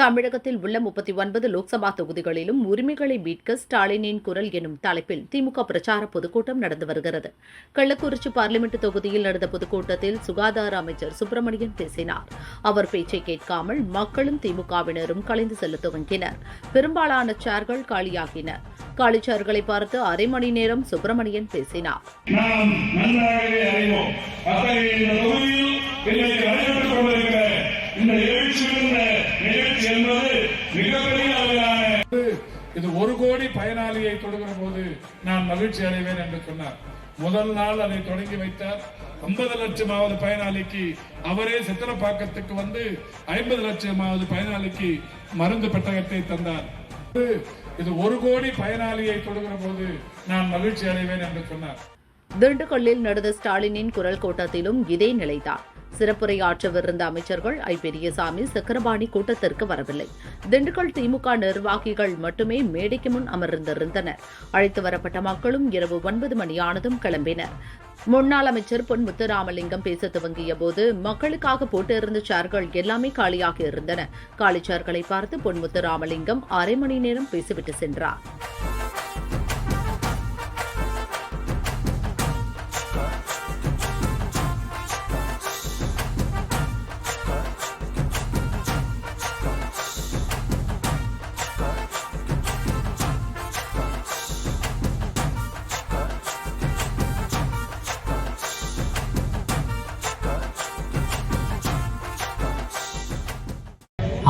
தமிழகத்தில் உள்ள முப்பத்தி ஒன்பது லோக்சபா தொகுதிகளிலும் உரிமைகளை மீட்க ஸ்டாலினின் குரல் எனும் தலைப்பில் திமுக பிரச்சார பொதுக்கூட்டம் நடந்து வருகிறது. கள்ளக்குறிச்சி பார்லிமெண்ட் தொகுதியில் நடந்த பொதுக்கூட்டத்தில் சுகாதார அமைச்சர் சுப்பிரமணியன் பேசினார். அவர் பேச்சை கேட்காமல் மக்களும் திமுகவினரும் கலைந்து செல்ல துவங்கினர். பெரும்பாலான சேர்கள் காலியாகின. காலி சேர்களை பார்த்து அரை மணி நேரம் சுப்பிரமணியன் பேசினார். கோடி பயனாளியை தொடுகிற போது நான் மகிழ்ச்சி அடைவேன் என்று சொன்னார். முதல் நாள் அதை தொடங்கி வைத்தார். ஐம்பது லட்சமாவது பயனாளிக்கு அவரே சித்திரப்பாக்கத்துக்கு வந்து ஐம்பது லட்சமாவது பயனாளிக்கு மருந்து பெட்டகத்தை தந்தார். இது ஒரு கோடி பயனாளியை தொடுகிற போது நான் மகிழ்ச்சி அடைவேன் என்று சொன்னார். திண்டுக்கல்லில் நடந்த ஸ்டாலினின் குரல் கூட்டத்திலும் இதே நிலைதான். சிறப்புரையாற்றவிருந்த அமைச்சர்கள் ஐ. பெரியசாமி சக்கரபாணி கூட்டத்திற்கு வரவில்லை. திண்டுக்கல் திமுக நிர்வாகிகள் மட்டுமே மேடைக்கு முன் அமர்ந்திருந்தனர். அழைத்து வரப்பட்ட மக்களும் இரவு ஒன்பது மணியானதும் கிளம்பினர். முன்னாள் அமைச்சர் பொன் முத்துராமலிங்கம் பேச துவங்கிய போது மக்களுக்காக போட்டிருந்த சேர்கள் எல்லாமே காலியாக இருந்தன. காலி சேர்களை பார்த்து பொன் முத்துராமலிங்கம் அரை மணி நேரம் பேசிவிட்டு சென்றார்.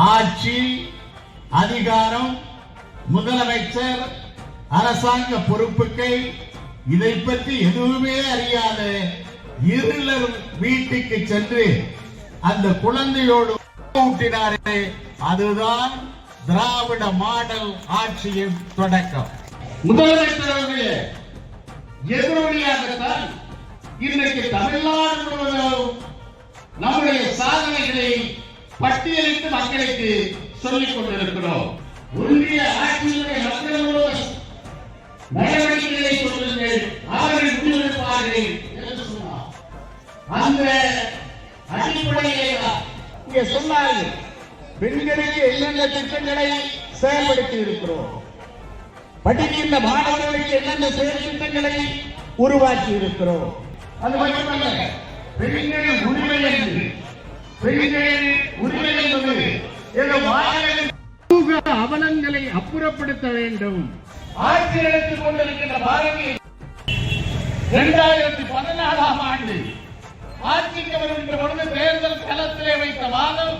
ஆட்சி அதிகாரம் முதலமைச்சர் அரசாங்க பொறுப்புகள் இதை பற்றி எதுவுமே அறியாத இருளர் வீட்டுக்கு சென்று அந்த குழந்தையோடு ஊட்டினாரே அதுதான் திராவிட மாடல் ஆட்சியின் தொடக்கம். முதலமைச்சருடைய எதிரொலியாகத்தான் இன்றைக்கு தமிழ்நாடு முழுவதும் நம்முடைய சாதனைகளை பட்டியலிட்டு மக்களுக்கு சொல்லிக் கொண்டிருக்கிறோம். ஒன்றிய ஆட்சியினுடைய மக்களோடு நடவடிக்கைகளை சொல்லுங்கள் அவர்கள் முடிவெடுப்பார்கள் என்று சொன்னார். அந்த அடிப்படையிலே இங்கே சொன்னார்கள். பெண்களுக்கு என்னென்ன திட்டங்களை செயல்படுத்தி இருக்கிறோம்? படிக்கின்ற மாணவர்களுக்கு என்னென்ன செயல் திட்டங்களை உருவாக்கி இருக்கிறோம்? அது மட்டுமல்ல பெண்களின் உரிமை என்று பெண்களின் உரிமை என்பது சமூக அவலங்களை அப்புறப்படுத்த வேண்டும். ஆட்சி எடுத்துக் கொண்டிருக்கின்ற பாரதி இரண்டாயிரத்தி பதினாலாம் ஆண்டு ஆட்சிக்கு வருகின்ற பொழுது தேர்தல் களத்திலே வைத்த வாதம்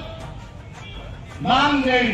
நாங்கள்